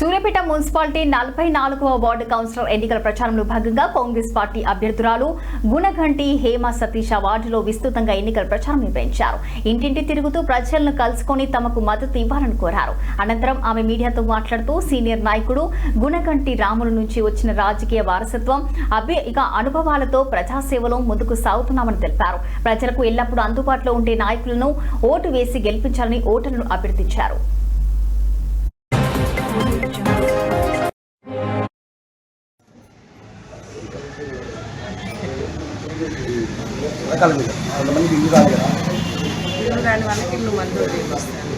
Suryapet municipality నలభై నాలుగవ ward councillor ఎన్నికల ప్రచారంలో భాగంగా కాంగ్రెస్ పార్టీ అభ్యర్థురాలు గుణఘంటి హేమ సతీష వార్డులో విస్తృతంగా ఎన్నికల ప్రచారం నిర్వహించారు. ఇంటింటి తిరుగుతూ ప్రజలను కలుసుకొని తమకు మద్దతు ఇవ్వాలని కోరారు. అనంతరం ఆమె మీడియాతో మాట్లాడుతూ సీనియర్ నాయకుడు గుణఘంటి రాముల నుంచి వచ్చిన రాజకీయ వారసత్వం అభి ఇక అనుభవాలతో ప్రజాసేవలో ముందుకు సాగుతున్నామని తెలిపారు. ప్రజలకు ఎల్లప్పుడూ అందుబాటులో ఉండే నాయకులను ఓటు వేసి గెలిపించాలని ఓటర్లను అభ్యర్థించారు. రకాల మీద ఇల్లు కదా ఇల్లు రాని వాళ్ళకి ఇల్లు మందు ఇస్తాను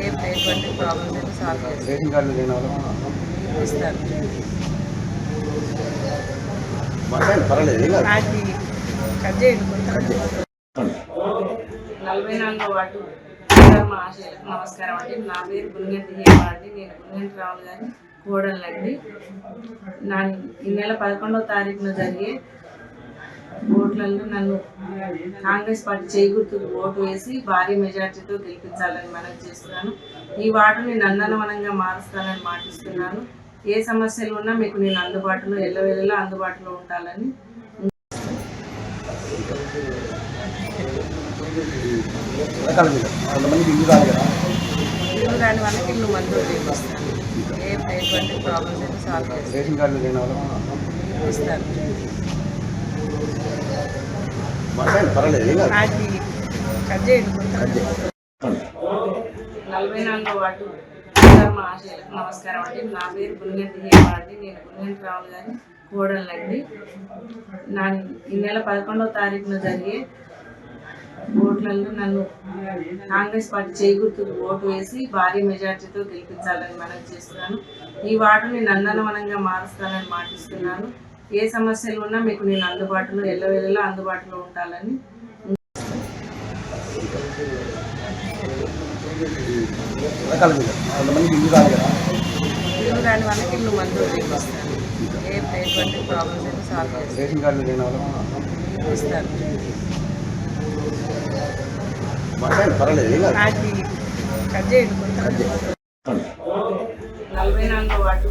ఎటువంటి ప్రాబ్లమ్స్ సాల్వ్ రేషన్ లేని వాళ్ళు ఇస్తాను పర్వాలేదు కట్ చేయండి నలభై నాలుగు వాటి నమస్కారం ఆశయాలకు నమస్కారం అండి. నా పేరు గురుగంటి హేమ అండి. నేను గురుగంటి రావులు గారి కోడలండి నా ఈ నెల పదకొండవ తారీఖున జరిగే ఓట్లలో నన్ను కాంగ్రెస్ పార్టీ చేకూర్తుకు ఓటు వేసి భారీ మెజార్టీతో గెలిపించాలని మనం చేస్తున్నాను. ఈ వార్డుని నందనవనంగా మారుస్తానని మాటిస్తున్నాను. ఏ సమస్యలు ఉన్నా మీకు నేను అందుబాటులో ఎల్లవేళలా అందుబాటులో ఉండాలని రకాల మీద కొంతమందికి ఇల్లు కాదు కదా. ఇల్లు రాని వాళ్ళకి ఇల్లు మందు ఇస్తాను ఏ ఎటువంటి ప్రాబ్లమ్స్ అయితే సాల్వ్ చేస్తాను రేషన్ కార్డులు లేని వాళ్ళు ఇస్తాను పర్వాలేదు కట్ చేయండి. నలభై నాలుగో ఆశయాలకు నమస్కారం అండి. నా పేరు గురుగంటి హేమ అండి. నేను గురుగంటి రావులు గారి కోడలండి నా ఈ నెల పదకొండవ తారీఖున జరిగే ఓట్లలో నన్ను కాంగ్రెస్ పార్టీ చేకూర్తుకు ఓటు వేసి భారీ మెజార్టీతో గెలిపించాలని మనం చేస్తున్నాను. ఈ వార్డుని నందనవనంగా మారుస్తానని మాటిస్తున్నాను. ఏ సమస్యలు ఉన్నా మీకు నేను అందుబాటులో ఎల్లవేళలా అందుబాటులో ఉంటానని రకాల మీద కొంతమందికి ఇల్లు కాదు కదా ఇల్లు రాని వాళ్ళకి ఇల్లు మందు ఇస్తాను ఏ ఎటువంటి ప్రాబ్లమ్స్ అయితే సాల్వ్ చేస్తాను నలభై నాలుగు వాటి.